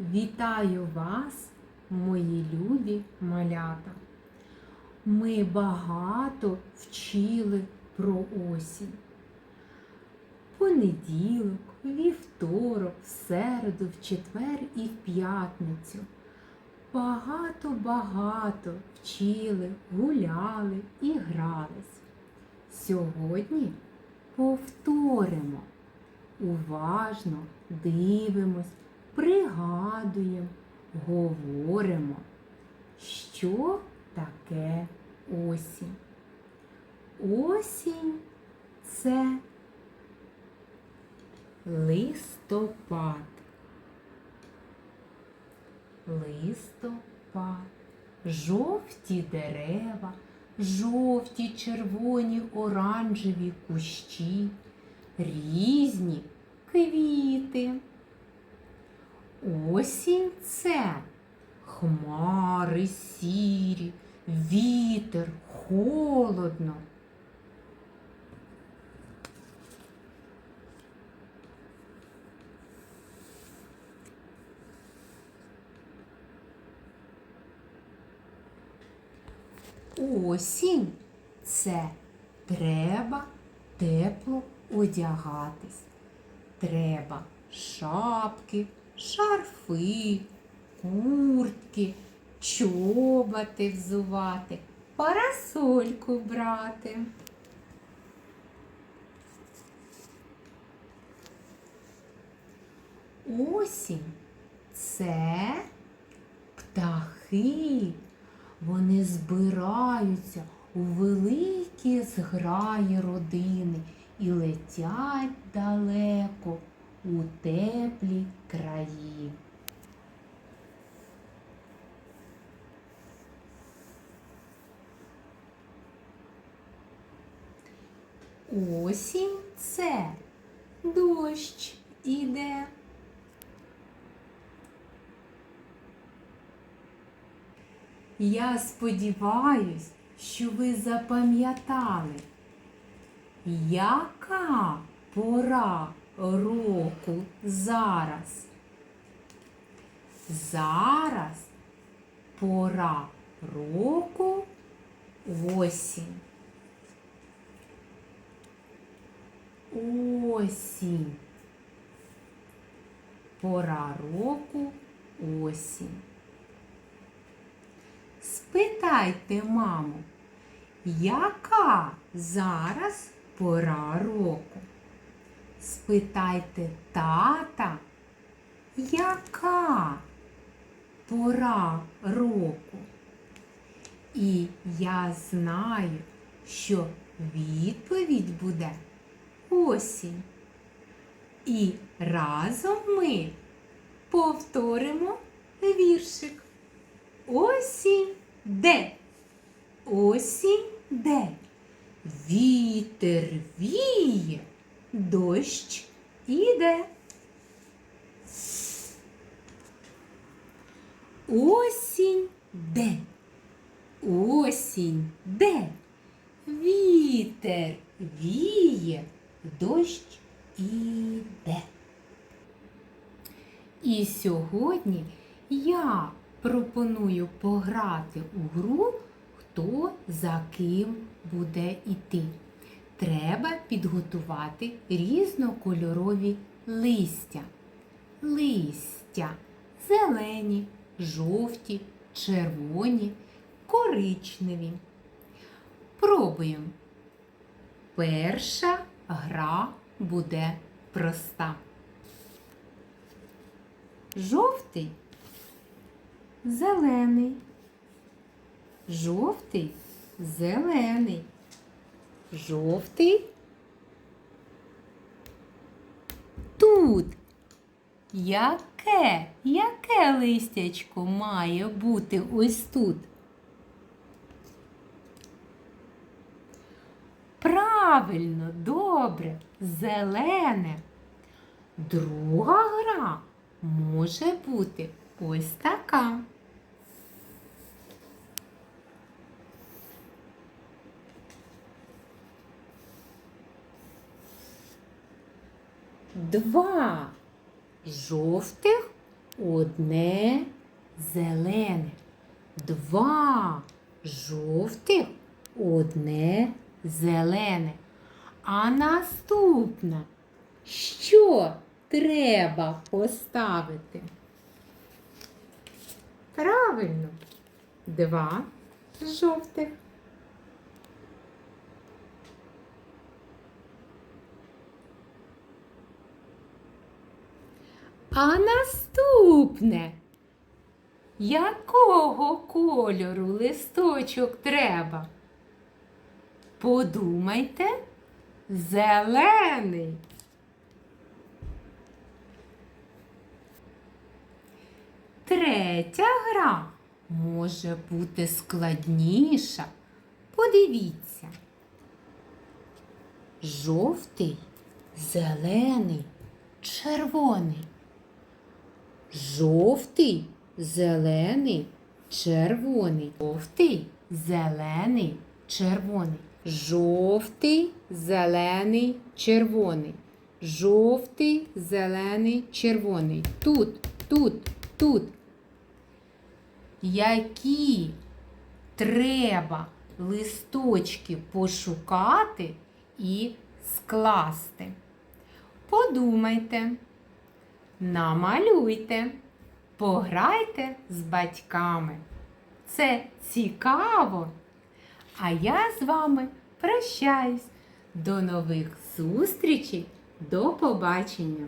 Вітаю вас, мої любі малята. Ми багато вчили про осінь. Понеділок, вівторок, в середу, в четвер і в п'ятницю. Багато-багато вчили, гуляли і грались. Сьогодні повторимо. Уважно дивимось, пригадуємо, говоримо, що таке осінь. Осінь це листопад. Листопад. Жовті дерева, жовті, червоні, оранжеві кущі, різні квіти. Осінь це хмари сірі, вітер, холодно. Осінь це треба тепло одягатись. Треба шапки, шарфи, куртки, чоботи взувати, парасольку брати. Осінь це птахи. Вони збираються у великі зграї родини і летять далеко у теплі краї. Осінь це дощ іде. Я сподіваюсь, що ви запам'ятали, яка пора року зараз. Зараз пора року осінь. Осінь. Пора року осінь. Спитайте, мамо, яка зараз пора року? Спитайте тата, яка пора року? І я знаю, що відповідь буде осінь. І разом ми повторимо віршик. Осінь де? Осінь де? Вітер віє, дощ іде. Осінь де? Осінь де? Вітер віє, дощ іде. І сьогодні я пропоную пограти у гру, хто за ким буде йти. Треба підготувати різнокольорові листя. Листя зелені, жовті, червоні, коричневі. Пробуємо. Перша гра буде проста. Жовтий зелений. Жовтий, зелений. Жовтий. Тут. Яке? Яке листячко має бути ось тут? Правильно, добре, зелене. Друга гра може бути ось така. Два жовтих одне зелене, два жовтих, одне зелене. А наступна, що треба поставити? Правильно, два жовтих. А наступне. Якого кольору листочок треба? Подумайте, зелений. Третя гра може бути складніша. Подивіться. Жовтий, зелений, червоний. Жовтий, зелений, червоний. Жовтий, зелений, червоний. Жовтий, зелений, червоний. Жовтий, зелений, червоний. Тут, тут, тут. Які треба листочки пошукати і скласти? Подумайте. Намалюйте, пограйте з батьками. Це цікаво. А я з вами прощаюсь. До нових зустрічей. До побачення!